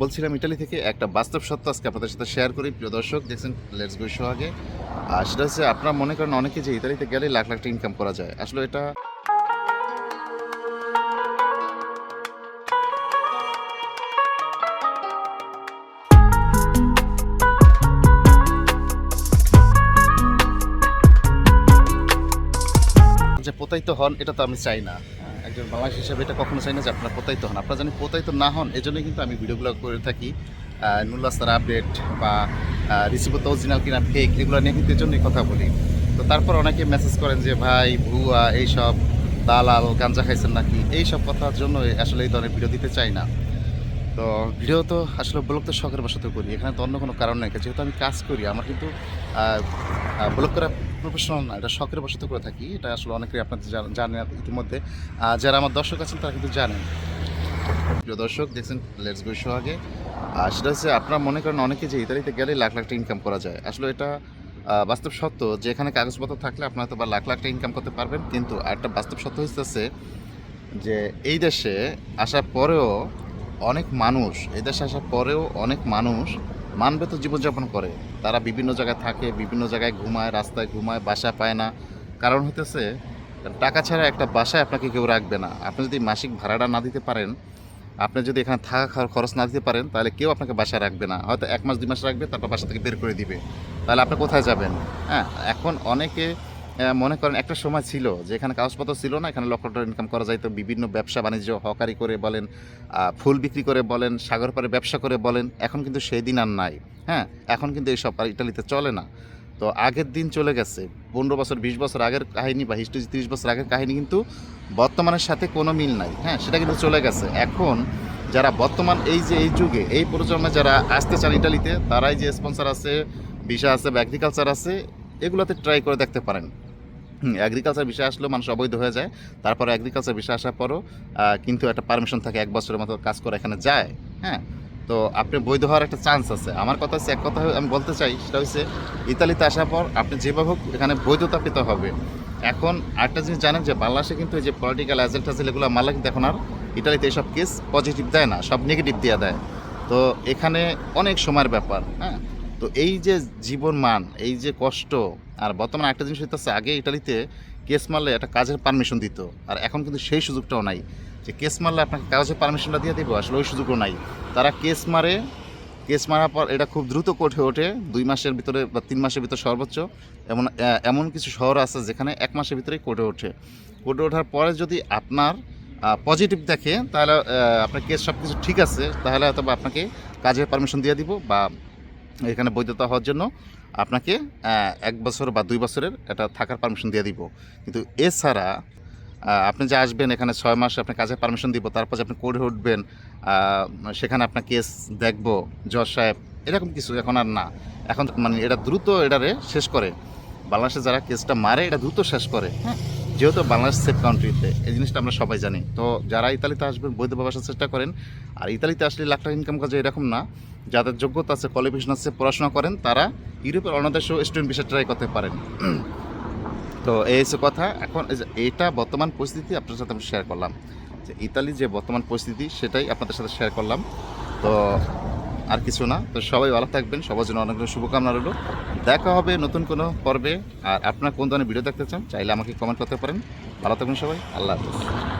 বলছিলাম ইটালি থেকে একটা বাস্তব সত্য আজকে আপনাদের সাথে শেয়ার করি। প্রিয় দর্শক, দেখছেন লেটস গো শো আগে। আর সেটা হচ্ছে, আপনারা মনে করেন অনেকে যে ইতালিতে গেলে লাখ লাখ টাকা ইনকাম করা যায়। আসলে এটা যে প্রতারিত হন, এটা তো আমি চাই না। একজন বাংলাদেশ হিসাবে এটা কখনো চাই না যে আপনারা প্রতারিত হন। আপনারা জানি প্রতারিত না হন, এজন্যই কিন্তু আমি ভিডিওগুলো করে থাকি। নুল্লাস্তার আপডেট বা রিসিভত অরিজিনাল কিনা ফেক এগুলো নিয়ে কিন্তু এজন্যই কথা বলি। তো তারপর অনেকে মেসেজ করেন যে, ভাই, ভুয়া, এইসব দালাল গাঞ্জা খাইছেন নাকি? এইসব কথার জন্য আসলে এই ধরনের ভিডিও দিতে চাই না। তো ভিডিও তো আসলে ব্লগ তো শখের বসত করি, এখানে তো অন্য কোনো কারণ নেই। যেহেতু আমি কাজ করি, আমার কিন্তু ব্লগ করা প্রফেশনাল না, এটা শখের বসত করে থাকি, এটা আসলে অনেকেই আপনাদের জান- জানেন ইতিমধ্যে। যারা আমার দর্শক আছেন, তারা কিন্তু জানেন। প্রিয় দর্শক, দেখছেন লেটস গো শো আগে। আর সেটা হচ্ছে, আপনারা মনে করেন অনেকে যে ইতালিতে গেলে লাখ লাখ টাকা ইনকাম করা যায়। আসলে এটা বাস্তব সত্য যে এখানে কাগজপত্র থাকলে আপনারা তো বা লাখ লাখ টাকা ইনকাম করতে পারবেন। কিন্তু আরেকটা বাস্তব সত্য হচ্ছে যে, এই দেশে আসার পরেও অনেক মানুষ, এই দেশে আসার পরেও অনেক মানুষ মানবে তো জীবনযাপন করে। তারা বিভিন্ন জায়গায় থাকে, বিভিন্ন জায়গায় ঘুমায়, রাস্তায় ঘুমায়, বাসা পায় না। কারণ হতেছে টাকা ছাড়া একটা বাসায় আপনাকে কেউ রাখবে না। আপনি যদি মাসিক ভাড়াটা না দিতে পারেন, আপনি যদি এখানে থাকা খাওয়ার খরচ না দিতে পারেন, তাহলে কেউ আপনাকে বাসায় রাখবে না। হয়তো এক মাস, দুই মাস রাখবে, তারপর বাসা থেকে বের করে দিবে। তাহলে আপনি কোথায় যাবেন? হ্যাঁ এখন অনেকে মনে করেন একটা সময় ছিল যে এখানে কাগজপত্র ছিল না, এখানে লক্ষ টাকা ইনকাম করা যাইতো, বিভিন্ন ব্যবসা বাণিজ্য হকারি করে বলেন ফুল বিক্রি করে বলেন, সাগর পারে ব্যবসা করে বলেন, এখন কিন্তু সেই দিন আর নাই। হ্যাঁ এখন কিন্তু এইসব আর ইটালিতে চলে না। তো আগের দিন চলে গেছে, পনেরো বছর, বিশ বছর আগের কাহিনী বা হিস্ট্রি তিরিশ বছর আগের কাহিনী কিন্তু বর্তমানের সাথে কোনো মিল নাই। হ্যাঁ সেটা কিন্তু চলে গেছে। এখন যারা বর্তমান এই যে এই যুগে, এই প্রজন্মে যারা আসতে চান ইটালিতে, তারাই যে স্পন্সর আছে, ভিসা আছে বা অ্যাগ্রিকালচার আছে, এগুলোতে ট্রাই করে দেখতে পারেন। অ্যাগ্রিকালচার বিষয় আসলেও মানুষ অবৈধ হয়ে যায়। তারপর অ্যাগ্রিকালচার বিষয় আসার পরও কিন্তু একটা পারমিশন থাকে, এক বছরের মতো কাজ করে এখানে যায় হ্যাঁ? তো আপনি বৈধ হওয়ার একটা চান্স আছে। আমার কথা হচ্ছে, এক কথা আমি বলতে চাই, সেটা হচ্ছে ইতালিতে আসার পর আপনি যেভাবে হোক এখানে বৈধতা পেতে হবে। এখন আরেকটা জিনিস জানেন যে, বাংলাদেশে কিন্তু এই যে পলিটিক্যাল অ্যাজেন্ট আছে এগুলো মারলে কিন্তু এখন আর ইতালিতে এসব কেস পজিটিভ দেয় না, সব নেগেটিভ দিয়ে দেয়। তো এখানে অনেক সময়ের ব্যাপার হ্যাঁ? তো এই যে জীবন মান, এই যে কষ্ট, আর বর্তমানে একটা জিনিস হইতেছে, আগে ইটালিতে কেস মারলে একটা কাজের পারমিশন দিত, আর এখন কিন্তু সেই সুযোগটাও নাই। যে কেস মারলে আপনাকে কাগজের পারমিশনটা দিয়ে দিব, আসলে ওই সুযোগও নাই। তারা কেস মারে, কেস মারার পর এটা খুব দ্রুত কোর্টে ওঠে, দুই মাসের ভিতরে বা তিন মাসের ভিতরে সর্বোচ্চ। এমন এমন কিছু শহর আছে যেখানে এক মাসের ভিতরেই কোর্টে ওঠে। কোর্টে ওঠার পরে যদি আপনার পজিটিভ দেখে, তাহলে আপনার কেস সব কিছু ঠিক আছে, তাহলে হয়তো আপনাকে কাজের পারমিশন দিয়ে দিব বা এখানে বৈধতা হওয়ার জন্য আপনাকে এক বছর বা দুই বছরের এটা থাকার পারমিশন দিয়ে দিব। কিন্তু এছাড়া আপনি যে আসবেন এখানে ছয় মাস আপনি কাজের পারমিশন দিব, তারপর আপনি কোর্টে উঠবেন সেখানে আপনার কেস দেখব, জজ সাহেব, এরকম কিছু এখন আর না। এখন মানে এটা দ্রুত এটারে শেষ করে। বাংলাদেশে যারা কেসটা মারে, এটা দ্রুত শেষ করে। হ্যাঁ। যেহেতু বাংলাদেশ সেফ কান্ট্রিতে এই জিনিসটা আমরা সবাই জানি, তো যারা ইতালিতে আসবেন বৈধভাবে আসার চেষ্টা করেন, আর ইতালিতে আসলে লাখ টাকা ইনকাম কাজে এরকম না, যাদের যোগ্যতা আছে কোয়ালিফিকেশন আছে, পড়াশোনা করেন, তারা ইউরোপের অন্য দেশেও স্টুডেন্ট বিষয়ে ট্রাই করতে পারেন। তো এই হচ্ছে কথা। এখন এটা বর্তমান পরিস্থিতি আপনার সাথে আমি শেয়ার করলাম। যে ইতালি যে বর্তমান পরিস্থিতি, সেটাই আপনাদের সাথে শেয়ার করলাম। তো আর কিছু না। তো সবাই ভালো থাকবেন, সবার জন্য অনেক শুভকামনা রইল। দেখা হবে নতুন কোনো পর্বে। আর আপনার কোন ধরনের ভিডিও দেখতে চান, চাইলে আমাকে কমেন্ট করতে পারেন। ভালো থাকবেন সবাই, আল্লাহ হাফিজ।